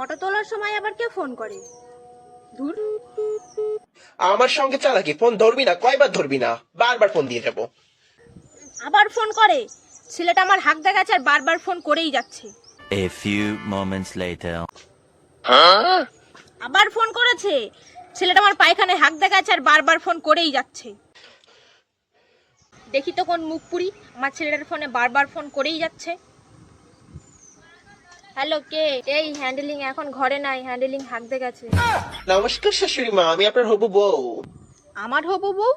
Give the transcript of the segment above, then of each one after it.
Photo তোলার সময় আবার কে ফোন করে? ধুর। আমার সঙ্গে চালাকি ফোন ধরবি না কয়বার ধরবি না বারবার ফোন দিয়ে যাব। আবার ফোন করে? ছেলেটা আমার হাক দেখাচ্ছে আর বারবার ফোন করেই যাচ্ছে। A few moments later. আবার ফোন করেছে? ছেলেটা আমার পায়খানায় হাক দেখাচ্ছে আর বারবার ফোন করেই যাচ্ছে। দেখি তো কোন মুখ পুরি। আমার ছেলেটার ফোনে বারবার ফোন করেই যাচ্ছে। হ্যালো কে? এই হ্যান্ডেলিং এখন ঘরে নাই হ্যান্ডেলিং দেখাচ্ছে নমস্কার শাশুড়ি মা আমি আপনার হবু বউ। আমার হব বউ?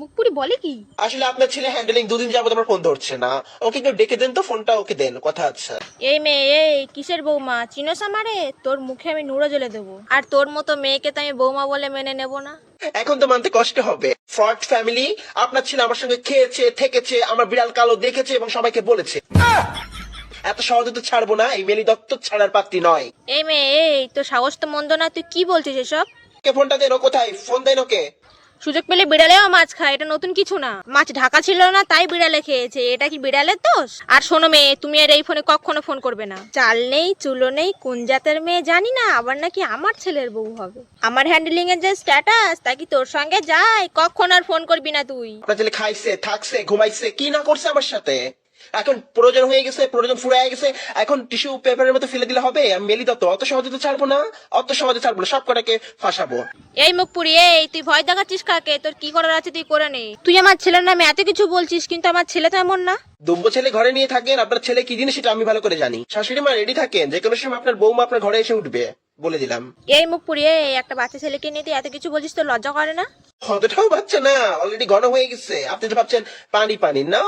মুখ পুরি বলে কি? আসলে আপনার ছেলে হ্যান্ডেলিং দুদিন যাবত আমার ফোন ধরছে না। ওকে কেউ ডেকে দেন তো ফোনটা ওকে দেন কথা আছে। এই মেয়ে এই কিসের বৌমা? চিনোস আমারে? তোর মুখে আমি নুড়ো জ্বলে দেবো। আর তোর মতো মেয়েকে তো আমি বৌমা বলে মেনে নেব না। এখন তো মানতে কষ্ট হবে। ফ্রড ফ্যামিলি আপনার ছেলে আমার সঙ্গে খেয়েছে থেকেছে আমার বিড়াল কালো দেখেছে এবং সবাইকে বলেছে। এত সহজে তো ছাড়বো না এই মেলি দত্ত ছাড়ার পাত্রী নয়। এই মেয়ে এই তোর সাহস তো মন্দ না তুই কি বলছিস এসব? কে ফোনটা দেন ও কোথায়? ফোন দেন ওকে সুযোগ পেলে বিড়ালেও মাছ খায় এটা নতুন কিছু না। মাছ ঢাকা ছিল না তাই বিড়ালে খেয়েছে এটা কি বিড়ালের দোষ? আর শোনো মেয়ে তুমি আর এই ফোনে কখনো ফোন করবে না। চাল নেই চুলো নেই কোন জাতের মেয়ে জানি না আবার নাকি আমার ছেলের বউ হবে। আমার হ্যান্ডেলিং এর যে স্ট্যাটাস তা কি তোর সঙ্গে যায়? কখন আর ফোন করবি না তুই? আপনার ছেলে খাইছে থাকছে ঘুমাইছে কি না করছে আমার সাথে? এখন প্রয়োজন হয়ে গেছে প্রয়োজন ফুরাই গেছে এখন টিস্যু পেপারের মতো ফেলে দিলে হবে আমি মেলি দত্ত অত সহজে তো ছাড়বো না অত সহজে ছাড়বো না সব কটাকে ফাঁসাবো। এই মুখপুরি এই তুই ভয় দেখাচ্ছিস কাকে? তোর কি করার আছে তুই করে নে। তুই আমার ছেলের নামে এত কিছু বলছিস কিন্তু আমার ছেলে তো এমন না। দুব্ব ছেলে ঘরে নিয়ে থাকেন আপনার ছেলে কি জিনিস সেটা আমি ভালো করে জানি। শাশুড়ি মা রেডি থাকেন যে কোনো সময় আপনার বৌমা আপনার ঘরে এসে উঠবে বলে দিলাম। এই মুখপুরি এই একটা বাচ্চা ছেলেকে নিয়ে তুই এত কিছু বলছিস তোর লজ্জা করে না? অতটাও বাচ্চা না অলরেডি ঘন হয়ে গেছে। আপনি তো ভাবছেন পানি পানি না।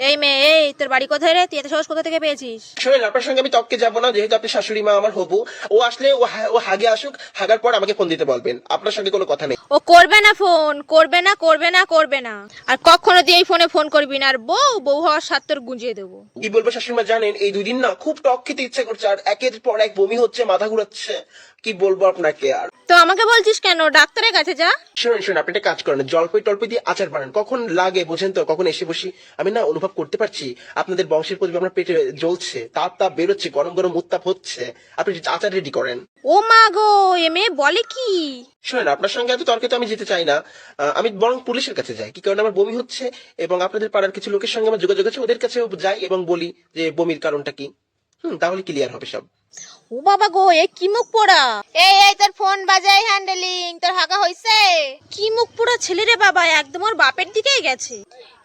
এই মেয়ে এই তোর বাড়ি কোথায় রে? তুই এত সাহস কোথা থেকে পেয়েছিস? শোনেন আপনার সঙ্গে আমি তককে যাব না যেহেতু আপনি শাশুড়ি মা আমার হবু। ও আসলে ও হা- ও হাগে আসুক হাগার পর আমাকে ফোন দিতে বলবেন। আপনার সঙ্গে কোনো কথা নেই। ও করবে না ফোন করবে না করবে না করবে না। আর কখনো তুই এই ফোনে ফোন করবি না। আর বউ বউ হওয়ার সাত তোর গুঁজিয়ে দেবো। কি বলব শাশুড়ি মা জানেন এই দুই দিন না খুব টক খেতে ইচ্ছে করছে আর একের পর এক বমি হচ্ছে মাথা ঘুরাচ্ছে। কি বলব আপনাকে আর? তো আমাকে বলছিস কেন? ডাক্তারের কাছে যা। শুনুন শুনুন আপনি একটা কাজ করেন জলপাই টলপাই দিয়ে আচার বানান। কখন লাগে বোঝেন তো কখন এসে বসি। আমি না অনুভব করতে পারছি আপনাদের বংশের প্রতি আমার পেটে জ্বলছে তাপ তাপ বেরোচ্ছে গরম গরম উত্তাপ হচ্ছে। আপনি আচার রেডি করেন। ও মা গো এ মেয়ে বলে কি? শুনেন আপনার সঙ্গে এত তর্কে তো আমি যেতে চাই না। আহ, আমি বরং পুলিশের কাছে যাই কি কারণে আমার বমি হচ্ছে এবং আপনাদের পাড়ার কিছু লোকের সঙ্গে আমার যোগাযোগ আছে ওদের কাছেও যাই এবং বলি যে বমির কারণটা কি। হুম তাহলে ক্লিয়ার হবে সব। ও বাবা গো এ কি মুখ পোড়া? এই ফোন বাজাই হ্যান্ডেলিং তোর হাগা হইছে? কি মুখ পুরো ছেলে রে বাবা একদম ওর বাপের দিকেই গেছে।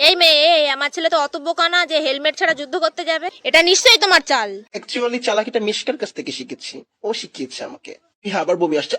এই মেয়ে এই আমার ছেলে তো অত বোকা না যে হেলমেট ছাড়া যুদ্ধ করতে যাবে। এটা নিশ্চয়ই তোমার চাল। অ্যাকচুয়ালি চালাকিটা মিশকার কাছ থেকে শিখেছি। ও শিখিয়েছে আমাকে। হ্যাঁ আবার বমি আসছে।